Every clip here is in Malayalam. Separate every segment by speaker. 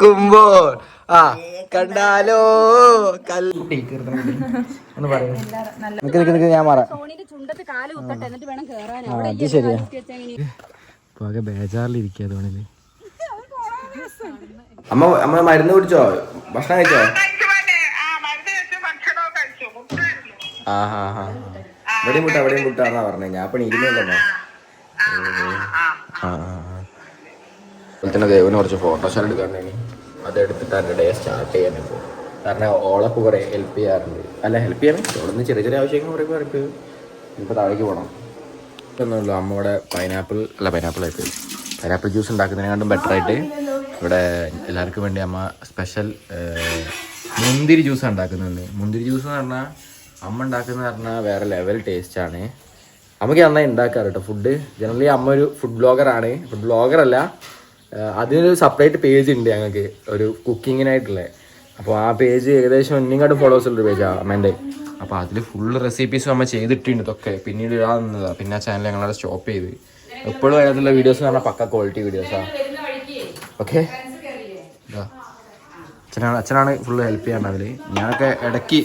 Speaker 1: കുമ്പോൾ ആ കണ്ടാലോ? ഒന്ന് പറയാം. നിക്ക് നിക്ക് നിക്ക് ഞാൻ മാറാം. ആ, അത് ശരിയാ. ഇപ്പൊ ആകെ ബേജാറിലിരിക്കുക തോണിൽ അമ്മ അമ്മ മരുന്ന് കുടിച്ചോ? ഭക്ഷണം കഴിച്ചോ? ആ ഹാ ഹാ. ഇവിടെയും മുട്ട പറഞ്ഞത് ഞാൻ പണി ഇരുന്നല്ലോ ആ. തന്നെ ദേവന് കുറച്ച് എടുക്കാണ്ടാണ് അത് എടുത്തിട്ട് അതിന്റെ ഡേ സ്റ്റാർട്ട് ചെയ്യാൻ ഇപ്പോൾ കാരണം ഓളൊക്കെ കുറേ ഹെൽപ്പ് ചെയ്യാറുണ്ട്. അല്ല ഹെൽപ്പ് ചെയ്യാൻ നിന്ന് ചെറിയ ചെറിയ ആവശ്യങ്ങൾ കുറേ ഹെൽപ്പ് ഇപ്പോൾ താഴേക്ക് പോകണം ഒന്നുമില്ല അമ്മ ഇവിടെ പൈനാപ്പിൾ അല്ല പൈനാപ്പിൾ ആയിട്ട് പൈനാപ്പിൾ ജ്യൂസ് ഉണ്ടാക്കുന്നതിനെക്കാണ്ടും ബെറ്റർ ആയിട്ട് ഇവിടെ എല്ലാവർക്കും വേണ്ടി അമ്മ സ്പെഷ്യൽ മുന്തിരി ജ്യൂസ് ഉണ്ടാക്കുന്നുണ്ട് മുന്തിരി ജ്യൂസ് എന്ന് പറഞ്ഞാൽ അമ്മ ഉണ്ടാക്കുന്നത് പറഞ്ഞാൽ വേറെ ലെവൽ ടേസ്റ്റ് ആണ്. അമ്മയ്ക്ക് നന്നായി ഉണ്ടാക്കാറ് കേട്ടോ ഫുഡ് ജനറലി അമ്മ ഒരു ഫുഡ് ബ്ലോഗറാണ് ഫുഡ് ഏഹ് അതിനൊരു സെപ്പറേറ്റ് പേജ് ഉണ്ട് ഞങ്ങൾക്ക് ഒരു കുക്കിങ്ങിനായിട്ടുള്ള അപ്പോൾ ആ പേജ് ഏകദേശം ഒന്നിങ്ങാട്ട് ഫോളോവേഴ്സ് ഉള്ള പേജാണ് അമ്മേന്റെ അപ്പോൾ അതിൽ ഫുൾ റെസിപ്പീസ് അമ്മ ചെയ്തിട്ടുണ്ട് ഇതൊക്കെ. പിന്നീട് ഇടാവുന്നതാണ് പിന്നെ ആ ചാനൽ ഞങ്ങളവിടെ സ്റ്റോപ്പ് ചെയ്ത്. എപ്പോഴും അതിനകത്തുള്ള വീഡിയോസ് എന്ന് പറഞ്ഞാൽ പക്ക ക്വാളിറ്റി വീഡിയോസാണ് ഓക്കെ അച്ഛനാണ് അച്ഛനാണ് ഫുള്ള് ഹെൽപ്പ് ചെയ്യാൻ അതിൽ ഞാനൊക്കെ ഇടയ്ക്ക്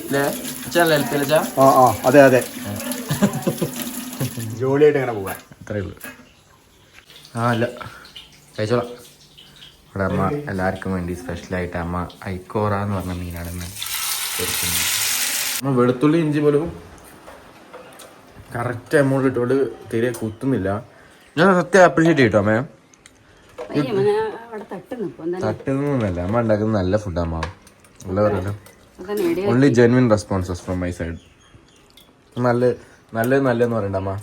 Speaker 1: അച്ഛനല്ലേ ഹെൽപ്പ് ചെയ്യില്ല
Speaker 2: ആ ആ. അതെ അതെ. ജോലിയായിട്ട് ഇങ്ങനെ പോവാൻ.
Speaker 1: അത്രേ ഉള്ളൂ. ആ അല്ല. കഴിച്ചോളാം. ഇവിടെ അമ്മ എല്ലാവർക്കും വേണ്ടി സ്പെഷ്യലായിട്ട് അമ്മ ഐക്കോറ എന്ന് പറഞ്ഞ മീനാണ് ഇന്ന് പൊരിക്കുന്നത് അമ്മ വെളുത്തുള്ളി ഇഞ്ചി പോലും കറക്റ്റ് എമൗണ്ട് ഇട്ടുകൊണ്ട് തീരെ കുത്തുന്നില്ല. ഞാൻ സത്യം അപ്രീഷിയേറ്റ് ചെയ്യട്ടോ അമ്മേ.
Speaker 3: അവിടെ തട്ട് നിൽക്കും
Speaker 1: തട്ടുന്നൊന്നുമല്ല. അമ്മ ഉണ്ടാക്കുന്ന നല്ല ഫുഡ് അമ്മ. നല്ല പറയല്ലോ only genuine responses from my side നല്ല നല്ലത് നല്ലതെന്ന് പറയണ്ട അമ്മ.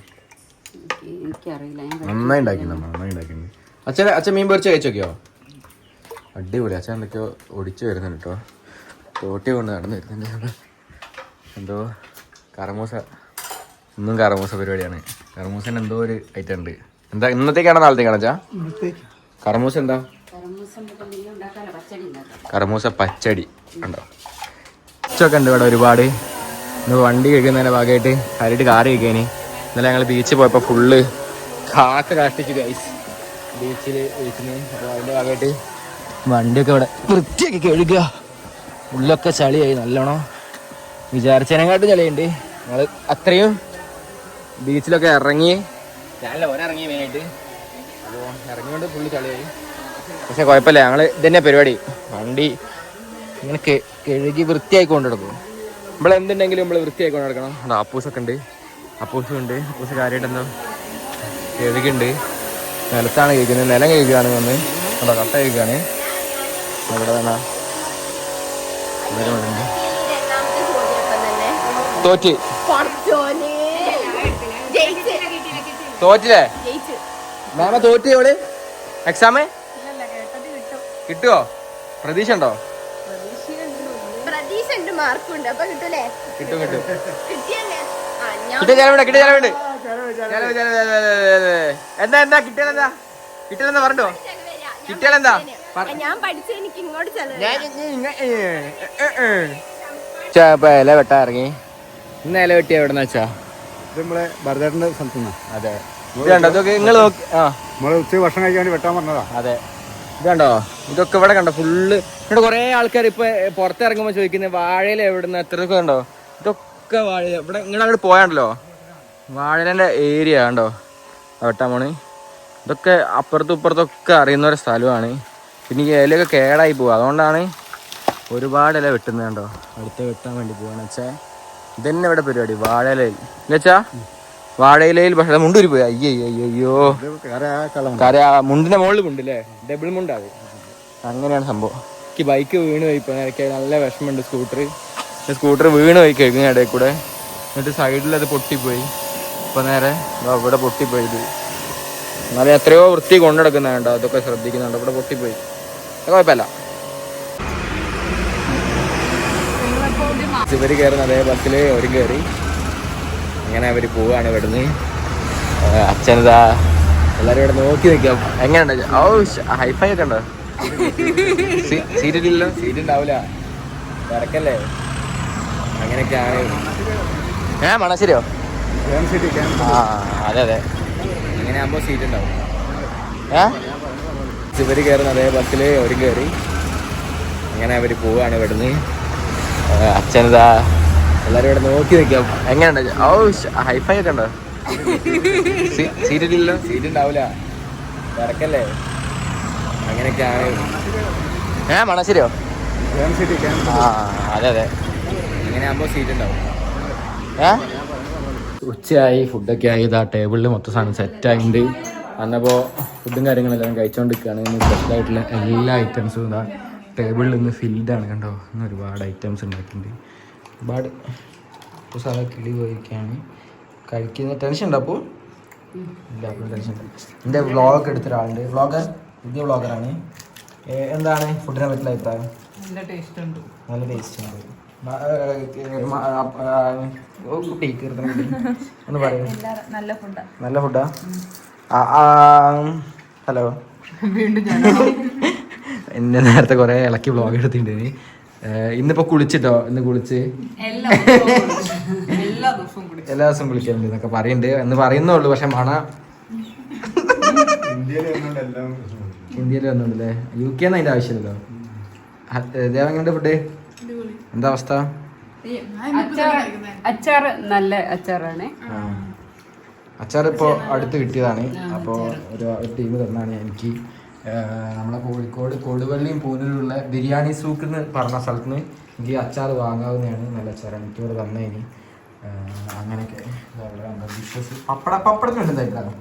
Speaker 1: നന്നായി ഉണ്ടാക്കിണ്ടമ്മ നന്നായി ഉണ്ടാക്കിണ്ട് അച്ഛൻ അച്ഛൻ മീൻ പൊരിച്ച് കഴിച്ചോക്കിയോ? അടിപൊളി. അച്ഛൻ എന്തൊക്കെയോ ഒടിച്ചു വരുന്നുണ്ട് കേട്ടോ തോട്ടി കൊണ്ട് നടന്നു വരുന്നുണ്ട്. എന്തോ കറമൂസ. ഇന്നും കറമൂസ പരിപാടിയാണ്. കറമൂസന് എന്തോ ഒരു ഐറ്റം ഉണ്ട്. എന്താ ഇന്നത്തേക്കാണോ നാളത്തേക്കാണോ അച്ഛാ? കറമൂസ എന്താ? കറമൂസ പച്ചടി ഉണ്ടോ? ഉച്ചൊക്കെ ഉണ്ട് ഇവിടെ ഒരുപാട്. ഇന്ന് വണ്ടി കഴിക്കുന്നതിന്റെ ഭാഗമായിട്ട് കാര്യമായിട്ട് കാറ് കഴിക്കാന്. ഇന്നലെ ഞങ്ങൾ ബീച്ചിൽ പോയപ്പോൾ ഫുള്ള് കാക്ക കാഷ്ടിച്ചു ഗൈസ് ബീച്ചിൽ വിളിക്കുന്നു അപ്പോൾ അതിന്റെ ഭാഗമായിട്ട് വണ്ടിയൊക്കെ ഇവിടെ വൃത്തിയൊക്കെ കഴുകുക. ഉള്ളൊക്കെ ചളിയായി നല്ലോണം വിചാരിച്ചതിനെക്കാട്ടും ചളിയുണ്ട്. ഞങ്ങൾ അത്രയും ബീച്ചിലൊക്കെ ഇറങ്ങി. ഞാനല്ല ഓനെ ഇറങ്ങി മെയിനായിട്ട് അപ്പോൾ ഇറങ്ങിയോണ്ട് ഫുള്ള് ചളിയായി. പക്ഷെ കുഴപ്പമില്ല. ഞങ്ങൾ ഇതന്നെ പരിപാടി. വണ്ടി ഇങ്ങനെ കഴുകി വൃത്തിയായി കൊണ്ടു നടക്കും നമ്മൾ എന്തുണ്ടെങ്കിലും നമ്മൾ വൃത്തിയായി കൊണ്ട് നടക്കണം അപ്പൂസൊക്കെ ഉണ്ട്. അപ്പൂസും ഉണ്ട്. അപ്പൂസ് കാര്യമായിട്ടെന്താ കഴുകുണ്ട് നിലത്താണ് കഴിക്കുന്നത് നിലം കഴിക്കുകയാണ് വന്ന്. അവിടെ കട്ട കഴിക്കുകയാണ് അവിടെ തന്നെ. തോറ്റ്. തോറ്റില്ലേ? മാമ തോറ്റ് അവൾ? എക്സാമ് കിട്ടുവോ? പ്രതീക്ഷ ഉണ്ടോ കിട്ടും കിട്ടും. കിട്ടിയ ചെലവുണ്ട് കിട്ടിയ ചെലവുണ്ട്. എന്താ എന്താ കിട്ടിയാലെന്താ? കിട്ടിയാലെന്താ പറഞ്ഞോ? കിട്ടിയാലെന്താ?
Speaker 4: ഞാൻ പഠിച്ചു എനിക്ക് ഇങ്ങോട്ട് ചെലവ്
Speaker 1: ഇല ഇറങ്ങി. ഇന്ന് ഇല വെട്ടിയ എവിടെ വെച്ചാ?
Speaker 2: ഇത് നമ്മളെ ഭരതേട്ടന്റെ സ്ഥലത്തു നിന്ന്.
Speaker 1: അതെ. ഇത് കണ്ടോ? ഇതൊക്കെ നിങ്ങൾ നോക്കി ആ.
Speaker 2: നമ്മൾ ഉച്ച ഭക്ഷണം കഴിക്കാൻ വേണ്ടി വെട്ടാൻ പറഞ്ഞതാ.
Speaker 1: അതെ. ഇത് കണ്ടോ? ഇതൊക്കെ ഇവിടെ കണ്ടോ? ഫുള്ള് ഇവിടെ കുറെ ആൾക്കാർ ഇപ്പൊ പുറത്തിറങ്ങുമ്പോ ചോദിക്കുന്നത് വാഴയില എവിടുന്ന്? എത്ര കണ്ടോ? ഇതൊക്കെ വാഴ ഇവിടെ നിങ്ങൾ അങ്ങോട്ട് പോയാണ്ടല്ലോ? വാഴയിലെ ഏരിയ കണ്ടോ? വെട്ടാൻ പോണ് ഇതൊക്കെ അപ്പുറത്തും ഇപ്പുറത്തൊക്കെ അറിയുന്ന ഒരു സ്ഥലമാണ്. പിന്നെ ഇലയൊക്കെ കേടായി പോകും അതുകൊണ്ടാണ് ഒരുപാട് ഇല വെട്ടുന്നത് കണ്ടോ? അടുത്ത വെട്ടാൻ വേണ്ടി പോവാന്ന് വെച്ചാൽ ഇതന്നെ ഇവിടെ പരിപാടി. വാഴയിലയിൽ. എന്നുവെച്ചാ വാഴയിലയിൽ പക്ഷേ മുണ്ടൂരി പോയി. അയ്യോ അയ്യോ അയ്യോ
Speaker 2: ആ
Speaker 1: മുണ്ടിന്റെ മുകളിൽ മുണ്ടല്ലേ ഡബിൾ മുണ്ടാവും അങ്ങനെയാണ് സംഭവം. എനിക്ക് ബൈക്ക് വീണ് പോയി ഇപ്പം. നല്ല വിഷമമുണ്ട് സ്കൂട്ടർ. സ്കൂട്ടർ വീണ് പോയി കഴിഞ്ഞ ഇടയിൽ കൂടെ. എന്നിട്ട് സൈഡിൽ അത് പൊട്ടിപ്പോയി. ഇപ്പൊ നേരെ ഇവിടെ പൊട്ടിപ്പോയി ഇത്. എന്നാലും എത്രയോ വൃത്തി കൊണ്ടെടുക്കുന്നുണ്ട് അതൊക്കെ ശ്രദ്ധിക്കുന്നുണ്ട്. ഇവിടെ പൊട്ടിപ്പോയി. കുഴപ്പമില്ല. ഇവർ കയറുന്ന അതേ ബസ്സിൽ ഒരു കയറി. അങ്ങനെ അവർ പോവാണ് ഇവിടുന്ന്. അച്ഛനതാ എല്ലാരും ഇവിടെ നോക്കി നിൽക്കാം എങ്ങനെയുണ്ട്? ഓ ഹൈഫൈ ഒക്കെ ഉണ്ടോ? സീറ്റ് ഇല്ലല്ലോ സീറ്റ് ഉണ്ടാവില്ല തിരക്കല്ലേ? അങ്ങനെയൊക്കെയാണ്. ഏ മണശ്ശേരിയോ? ആ അതെ അതെ. അങ്ങനെ ആകുമ്പോൾ സീറ്റ് ഉണ്ടാവും. ഏ? ഇവർ കയറുന്ന അതേ ബസ്സിൽ അവരും കയറി അങ്ങനെ അവർ പോവാണ് ഇവിടുന്ന്. അച്ഛനതാ എല്ലാരും ഇവിടെ നോക്കി നിൽക്കാം. എങ്ങനെയുണ്ട്? ഓ ഹൈഫൈ ഒക്കെ ഉണ്ടോ? സീറ്റ് ഇല്ലല്ലോ സീറ്റ് ഉണ്ടാവില്ല തിരക്കല്ലേ? അങ്ങനെയൊക്കെയാണ്. ഏ മണശ്ശേരിയോ? ആ അതെ അതെ. ഇങ്ങനെ ആകുമ്പോൾ സീറ്റ് ഉണ്ടാവും. ഏ? ഉച്ചയായി ഫുഡൊക്കെ ആയി. ഇതാ ടേബിളിൽ മൊത്തം സാധനം സെറ്റായിട്ടുണ്ട് അന്നപ്പോൾ ഫുഡും കാര്യങ്ങളെല്ലാം കഴിച്ചുകൊണ്ടിരിക്കുകയാണ് ഇന്ന് സ്പെഷ്യലായിട്ടുള്ള എല്ലാ ഐറ്റംസും ഇതാ ടേബിളിൽ നിന്ന് ഫിൽഡ് ആണ് കണ്ടോ? ഇന്ന് ഒരുപാട് ഐറ്റംസ് ഉണ്ടാക്കിയിട്ടുണ്ട്. ഒരുപാട്. ഇപ്പോൾ സാധനം കിളി പോയിരിക്കുകയാണ്. കഴിക്കുന്ന ടെൻഷൻ ഉണ്ടോ അപ്പോൾ അപ്പോൾ ടെൻഷൻ ഉണ്ട് എന്റെ വ്ളോഗൊക്കെ എടുത്ത ഒരാളുണ്ട്. വ്ളോഗർ പുതിയ വ്ളോഗറാണ് എന്താണ് ഫുഡിനെ പറ്റിയുള്ള അഭിപ്രായം? നല്ല ടേസ്റ്റ് ഉണ്ട്. നല്ല ടേസ്റ്റ് ആ, ആ, ഓ, കുട്ടി കീർത്തന കുട്ടി. ഒന്ന് പറയൂ.
Speaker 5: നല്ല ഫുഡാ.
Speaker 1: നല്ല ഫുഡാ? ഹലോ. എന്നെ നേരത്തെ കുറെ ഇളക്കി ബ്ലോഗ് എടുത്തിട്ടുണ്ട് ഇന്നിപ്പോ കുളിച്ചിട്ടോ? ഇന്ന് കുളിച്ച്?
Speaker 5: എല്ലാ ദിവസവും
Speaker 1: കുളിക്കലുണ്ട് എന്നൊക്കെ പറയുന്നുണ്ട് എന്ന് പറയുന്നുള്ളു പക്ഷെ മണ.
Speaker 2: ഇന്ത്യയിൽ
Speaker 1: വന്നുണ്ടല്ലേ യു കെ അതിന്റെ ആവശ്യമില്ലല്ലോ. ദേവങ്ങളുടെ ഫുഡ്? എന്താ അവസ്ഥ?
Speaker 3: അച്ചാർ നല്ല അച്ചാറാണ്.
Speaker 1: അച്ചാർ ഇപ്പോൾ അടുത്ത് കിട്ടിയതാണ്. അപ്പോൾ ഒരു ടീം തന്നാണ് എനിക്ക്. നമ്മളെ കോഴിക്കോട് കൊടുവള്ളിയും പൂനൂരുള്ള ബിരിയാണി സൂക്ക് എന്ന് പറഞ്ഞ സ്ഥലത്ത് നിന്ന് എനിക്ക് അച്ചാർ വാങ്ങാവുന്നതാണ് നല്ല അച്ചാറാണ്. എനിക്ക് ഇവിടെ തന്നതിന് അങ്ങനെയൊക്കെ ഡിഷസ് പപ്പട പപ്പടത്തിനുണ്ട് എന്തായിട്ടാണ്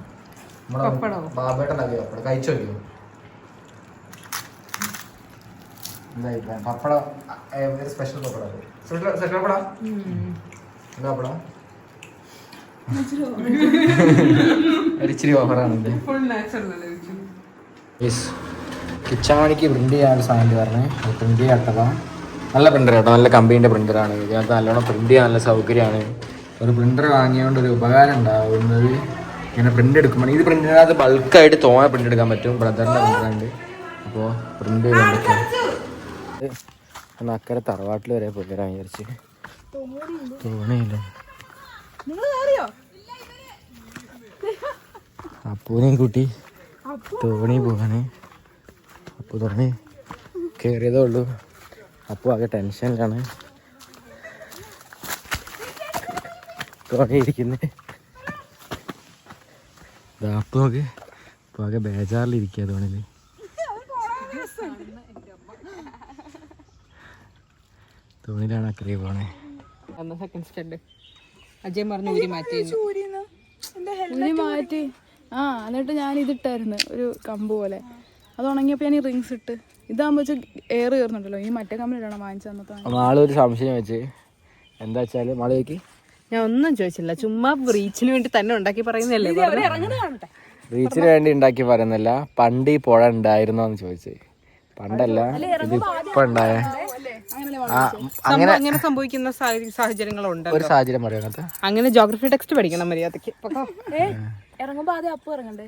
Speaker 1: നമ്മുടെ ബാബേട്ടൻ അറിയോ പപ്പടം. കഴിച്ചു നോക്കിയോ പപ്പടം സ്പെഷ്യൽ പപ്പടം സ്പെഷ്യൽ സ്പെഷ്യൽ പപ്പടം എന്താ പപ്പടം ഒരിച്ചിരി ഓഫറാണ് കിച്ചാണിക്ക് പ്രിന്റ് ചെയ്യാൻ സാധനം പറഞ്ഞേ. പ്രിന്റ് ചെയ്യാട്ടവ നല്ല പ്രിന്റർ കേട്ടോ നല്ല കമ്പനീന്റെ പ്രിന്ററാണ് ഇതിനകത്ത് നല്ലോണം പ്രിന്റ് ചെയ്യാൻ നല്ല സൗകര്യമാണ്. ഒരു പ്രിന്റർ വാങ്ങിയതുകൊണ്ട് ഒരു ഉപകാരം ഉണ്ടാവുന്നത് ഇങ്ങനെ പ്രിന്റ് എടുക്കുമ്പോൾ ഇത് പ്രിന്റിനകത്ത് ബൾക്കായിട്ട് തോന്നെ പ്രിന്റ് എടുക്കാൻ പറ്റും. ബ്രദറിന്റെ പ്രിന്ററുണ്ട് അപ്പോൾ പ്രിന്റ് ചെയ്ത് ഒന്ന് അക്കരെ തറവാട്ടിൽ വരെ പോയി തരാൻ വിചാരിച്ച്. തോണിയില്ല. അപ്പൂനെയും കൂട്ടി തോണി പോവാണ്. അപ്പു തോണി കയറിയതേ ഉള്ളൂ. അപ്പു ആകെ ടെൻഷനിലാണ്. തോണി ഇരിക്കുന്നത് അപ്പു നോക്ക് അപ്പൊ ആകെ ബേജാറിലിരിക്കുക തോണിൽ. തോണിയിലാണ് അക്കരെ പോണേ.
Speaker 5: സെക്കൻഡ് സ്റ്റഡ് അജയ് പറഞ്ഞു ഊരി മാറ്റി.
Speaker 6: മാറ്റി? ആ എന്നിട്ട് ഞാൻ ഇതിട്ടായിരുന്നു ഒരു കമ്പ് പോലെ. അത് ഉണങ്ങിയപ്പോൾ ഞാൻ ഈ റിങ്സ് ഇട്ട്. ഇതാകുമ്പോൾ വെച്ച് എയർ കയറുന്നുണ്ടല്ലോ. ഈ മറ്റേ കമ്പനി ഇടണം വാങ്ങിച്ചു
Speaker 1: ആളൊരു സംശയം വെച്ച്. എന്താ വെച്ചാൽ മാളേക്ക്
Speaker 5: ഞാൻ ഒന്നും ചോദിച്ചില്ല. ചുമ്മാ റീച്ചിന് വേണ്ടി തന്നെ ഉണ്ടാക്കി പറയുന്നല്ലേ
Speaker 1: റീച്ചിന് വേണ്ടി ഉണ്ടാക്കി പറയുന്നില്ല പണ്ട് ഈ പുഴ ഉണ്ടായിരുന്നോന്ന് ചോദിച്ചേ. പണ്ടല്ല. ഇത് ഇപ്പൊ ഉണ്ടായ. അങ്ങനെ
Speaker 5: അങ്ങനെ സംഭവിക്കുന്ന സാഹചര്യങ്ങളുണ്ട്
Speaker 1: ഒരു സാഹചര്യം പറയാം
Speaker 5: അങ്ങനെ ജോഗ്രഫി ടെക്സ്റ്റ് പഠിക്കണം മര്യാദയ്ക്ക്
Speaker 6: ഇറങ്ങുമ്പോ ആദ്യം അപ്പം ഇറങ്ങണ്ടേ?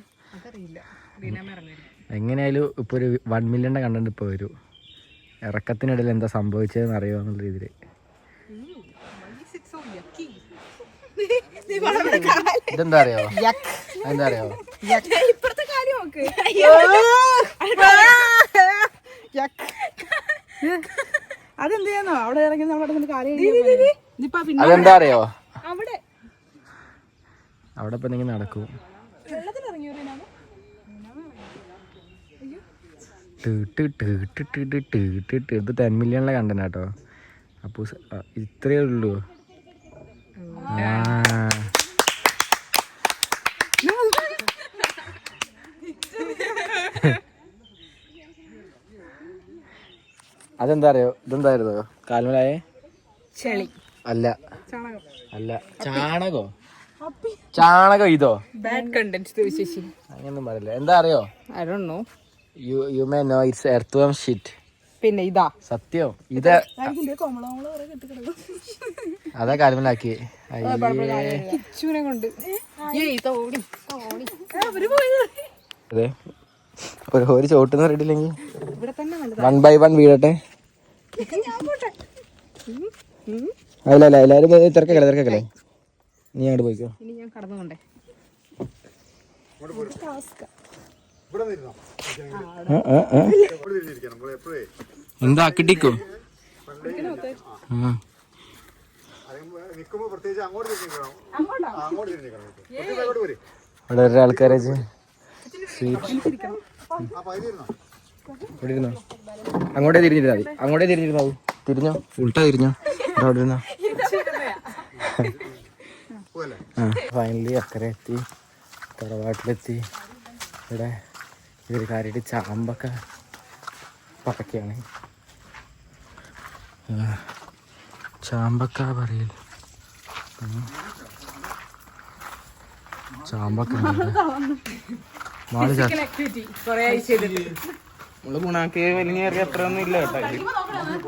Speaker 1: എങ്ങനെയായാലും ഇപ്പൊ ഒരു വൺ മില്യന്റെ കണ്ടന്റ് ഇപ്പൊ വരും ഇറക്കത്തിനിടയിൽ എന്താ സംഭവിച്ചതെന്ന് അറിയോ എന്നുള്ള രീതിയിൽ ഇതെന്താ അറിയോ? എന്താ അറിയോ?
Speaker 6: ഇപ്പഴത്തെ കാര്യം നോക്ക്. അതെന്ത് ചെയ്യാന്നോ അവിടെ ഇറങ്ങി നമ്മുടെ
Speaker 1: അതെന്താ അറിയോ?
Speaker 6: അവിടെ.
Speaker 1: അവിടെ ഇപ്പൊ എന്തെങ്കിലും നടക്കും. ഇത് ടെൻ മില്യണിലെ കണ്ടന്റ് കേട്ടോ അപ്പൊ ഇത്രയേ ഉള്ളൂ. ആ. അതെന്താ അറിയോ? ഇതെന്തായിരുന്നു? കാൽമലായേ?
Speaker 5: ചെളി.
Speaker 1: അല്ല. അല്ല. ചാണകോ? ചാണകം ഇതോ?
Speaker 5: ബാഡ് കണ്ടന്റ് വിശേഷി
Speaker 1: അങ്ങനൊന്നും പറയില്ല. എന്താ അറിയോ?
Speaker 5: I don't know
Speaker 1: you you may know it's എർത്തുവം shit
Speaker 5: പിന്നെ ഇതാ.
Speaker 1: സത്യം. ഇത് അതാ കാൽമലാക്കി.
Speaker 5: കൊണ്ട്.
Speaker 1: ഒരു ഒരു ചോട്ടെന്ന് പറഞ്ഞിട്ടില്ലെങ്കിൽ
Speaker 5: ഇവിടെ തന്നെ നല്ലത്.
Speaker 1: വൺ ബൈ വൺ വീഴട്ടെ. അല്ല അല്ല എല്ലാവരും തിരക്കല്ലേ നീ അങ്ങോട്ട് പോയിക്കോ.
Speaker 5: ഇനി ഞാൻ കടന്നുകൊണ്ടേ
Speaker 1: എന്താ കിട്ടിക്കോ? ഇവിടെ
Speaker 2: ഒരാൾക്കാരെ
Speaker 1: ഇവിടെ അങ്ങോട്ടേ തിരിഞ്ഞിരുന്നാ മതി. അങ്ങോട്ടേ തിരിഞ്ഞിരുന്നാ മതി. തിരിഞ്ഞോ? ഉൾട്ടാ തിരിഞ്ഞോ? അവിടെ ഇരുന്നോ
Speaker 2: പോവല്ലേ
Speaker 1: ഫൈനലി അക്കരെ എത്തി. തറവാട്ടിലെത്തി. ഇവിടെ ഇവർ കാര്യമായിട്ട് ചാമ്പൊക്കെ പടക്കുകയാണ് ചാമ്പക്ക പറയൽ. ചാമ്പക്ക മാൾ ചാ
Speaker 7: നമ്മൾ ഗുണാക്കി വലിയ അത്ര ഒന്നും ഇല്ല കേട്ടോ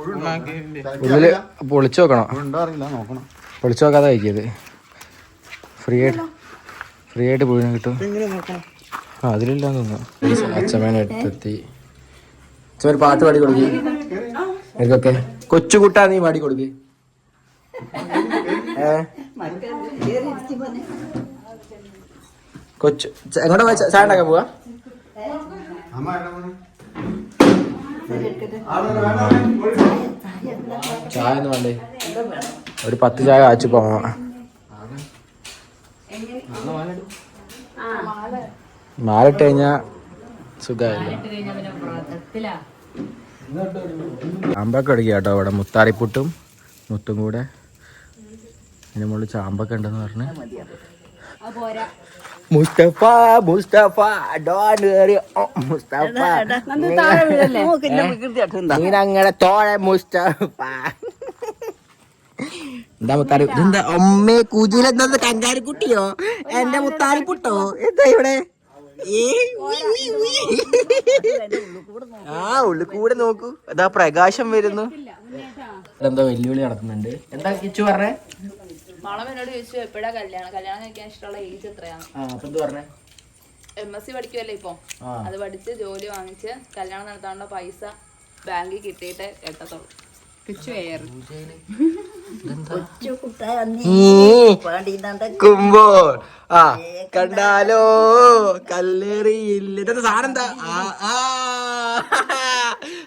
Speaker 7: ഗുണാക്കിന്റെ
Speaker 1: ഉള്ളിൽ പൊളിച്ചു നോക്കണം?
Speaker 2: ഉണ്ടോ അറിയില്ല നോക്കണം
Speaker 1: പൊളിച്ചു നോക്കാതെ കഴിക്കിയത് ഫ്രീ ആയിട്ട് ഫ്രീ ആയിട്ട് പോയി കിട്ടും. ആ അതിലില്ലാന്ന് തോന്നുന്നു. അച്ഛമ്മേനെ അടുത്തെത്തി. അച്ഛമ്മ ഒരു പാട്ട് പാടി കൊടുക്കി. എനിക്കൊക്കെ കൊച്ചുകുട്ടാ നീ പാടി കൊടുക്കി. ഏ? കൊച്ചു എങ്ങോട്ടാ പോയി? ചായ ഉണ്ടാക്കാൻ പോവാ?
Speaker 2: അമ്മ എവിടെ പോണെ?
Speaker 1: ചായ ഒന്നും വേണ്ടേ? ഒരു പത്ത് ചായ കാച്ചു പോവാ മാലിട്ട് കഴിഞ്ഞാ സുഖമായില്ല ചാമ്പൊക്കെ അടിക്കുക കേട്ടോ ഇവിടെ. മുത്താറിപ്പുട്ടും മുത്തും കൂടെ. അതിന് മുകളിൽ ചാമ്പൊക്കെ ഉണ്ടെന്ന് പറഞ്ഞ്. മുസ്തഫ മുസ്തഫ ഡോൺ കേറി മുസ്തഫ. നീനങ്ങനെ തോഴ മുസ്തഫ. എന്താ മുത്താറി എന്താ അമ്മേ കുജൂലെന്താ കങ്കാരിക്കുട്ടിയോ? എന്റെ മുത്താറിക്കുട്ടോ? എന്താ ഇവിടെ? ആ ഉള്ളു കൂടെ നോക്കൂ. അതാ പ്രകാശം വരുന്നു. എന്താ വെല്ലുവിളി നടക്കുന്നുണ്ട് എന്താ കിച്ചു പറഞ്ഞേ?
Speaker 8: മളം എന്നോട് ചോദിച്ചു എപ്പോഴാ കല്യാണം? കല്യാണം കഴിക്കാൻ ഇഷ്ടമുള്ള ഏജ് എത്രയാണ്? എം എസ് സി പഠിക്കുമല്ലേ ഇപ്പൊ? അത് പഠിച്ച് ജോലി വാങ്ങിച്ച് കല്യാണം നടത്താനുള്ള പൈസ ബാങ്കിൽ കിട്ടിയിട്ട് എത്തത്തുള്ളൂ.
Speaker 3: കിച്ചു എയർ
Speaker 1: കുമ്പോ ആ കണ്ടാലോ? കല്ലേറിയില്ല. ഇതെന്താ സാധനം എന്താ? ആ, ആ.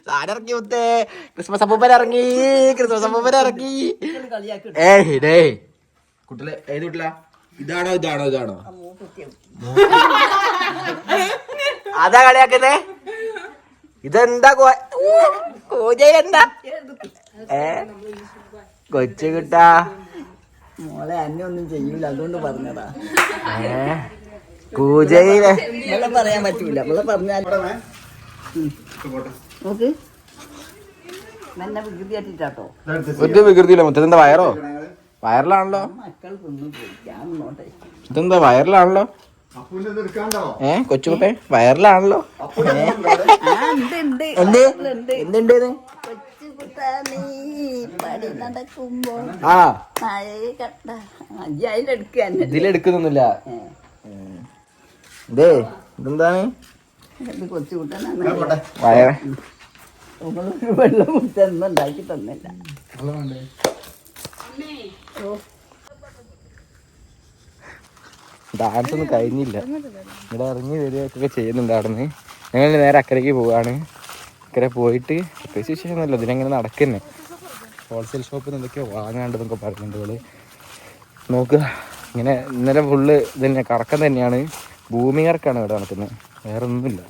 Speaker 1: സാധനം ഇറങ്ങി മുത്തേ. ക്രിസ്മസ് അപ്പൂപ്പൻ ഇറങ്ങി. ക്രിസ്മസ് അപ്പൂപ്പൻ ഇറങ്ങി. ഏ ഡേ കുട്ടികളെ ഏത് കുട്ടില ഇതാണോ ഇതാണോ ഇതാണോ? അതാ കളിയാക്കുന്നേ? ഇതെന്താ പൂജ എന്താ? ഏ? കൊച്ചു കിട്ടാ.
Speaker 9: മോളെ അന്നെ ഒന്നും ചെയ്യൂല അതുകൊണ്ട് പറഞ്ഞതാ.
Speaker 1: ഏ? പൂജയിലെ
Speaker 9: പറയാൻ പറ്റൂല മോളെ പറഞ്ഞാൽ നോക്ക്. വികൃതി വികൃതിയായിട്ടാട്ടോ
Speaker 1: ഒരു വികൃതിയില്ല മൊത്തം വയറോ? വയറിലാണല്ലോ ഇതെന്താ വയറിലാണല്ലോ ഏ കൊച്ചുകുട്ടെ വയറിലാണല്ലോ ഇതിലെടുക്കുന്നില്ല എന്തുണ്ട് ആ ഇതിലെടുക്കുന്നൊന്നുമില്ല ഇതേ ഇതെന്താണ്
Speaker 9: വയറ വെള്ളം ഉണ്ടാക്കി തന്നില്ല
Speaker 1: ഡാൻസ് ഒന്നും കഴിഞ്ഞില്ല. ഇവിടെ ഇറങ്ങി വരികയൊക്കെ ചെയ്യുന്നുണ്ട് അവിടെ നിന്ന് ഞങ്ങൾ നേരെ അക്കരയ്ക്ക് പോവാണ്. അക്കരെ പോയിട്ട് പ്രത്യേകിച്ച് വിഷയമൊന്നുമില്ല ഇതിനെങ്ങനെ നടക്കുന്നേ. ഹോൾസെയിൽ ഷോപ്പിൽ നിന്ന് എന്തൊക്കെയോ വാങ്ങാണ്ടെന്നൊക്കെ പറയുന്നുണ്ട് ഇവൾ. നോക്കുക ഇങ്ങനെ ഇന്നലെ ഫുള്ള് ഇത് തന്നെ കറക്കം തന്നെയാണ്. ഭൂമി കറക്കാണ് ഇവിടെ നടക്കുന്നത് വേറെ ഒന്നുമില്ല.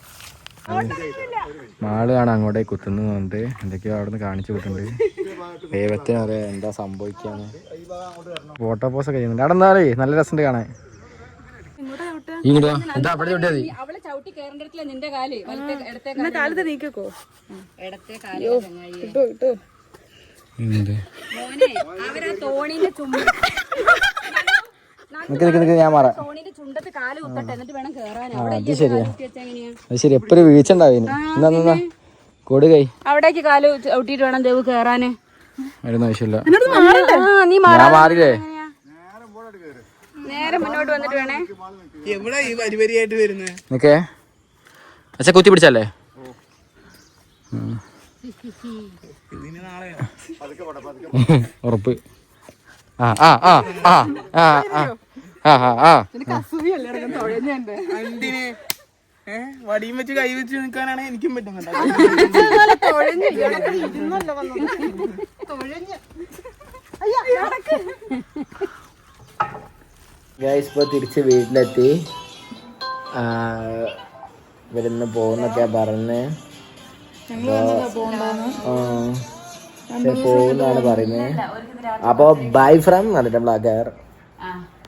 Speaker 1: മാൾ കാണാൻ അങ്ങോട്ടേക്ക് കുത്തുന്നത് എന്തൊക്കെയോ അവിടെ നിന്ന് കാണിച്ചു വിട്ടിട്ടുണ്ട് ദൈവത്തിനറിയാം എന്താ സംഭവിക്കാന്ന്. ഫോട്ടോ പോസ് കഴിയുന്നുണ്ട് അവിടെ എന്നാലേ നല്ല രസമുണ്ട് കാണാൻ. ഞാൻ മാറാം. അത് ശരി എപ്പോഴും വീഴ്ച ഉണ്ടാവും കൊട്
Speaker 3: അവിടേക്ക് കാൽ ഔട്ടിട്ട് വേണം ദേവ് കേറാന്.
Speaker 1: അതിനൊന്നും ആവശ്യമില്ല.
Speaker 3: ആ, നീ ആ
Speaker 1: ഞാൻ ആ
Speaker 3: നേരെ മുന്നോട്ട് വന്നിട്ട് വേണേ.
Speaker 7: എവിടെ ഈ വരി വരിയായിട്ട് വരുന്നത്
Speaker 1: നിക്കേ അച്ഛാ കുത്തി പിടിച്ചല്ലേ ആ ഉറപ്പ്. ആ ആ ആ ആ ആ ആ ആ ആ ആ.
Speaker 5: വടിയും വെച്ച് കൈ വെച്ച് നിൽക്കാനാണ് എനിക്കും പറ്റുന്നുണ്ട്
Speaker 1: ഗൈസ് ഇപ്പോൾ തിരിച്ച് വീട്ടിലെത്തി. ആ, പോകുന്നൊക്കെ പറഞ്ഞ്. പോകുന്നാണ് പറയുന്നത് അപ്പോൾ ബൈ ഫ്രം നല്ല ബ്ലാഗർ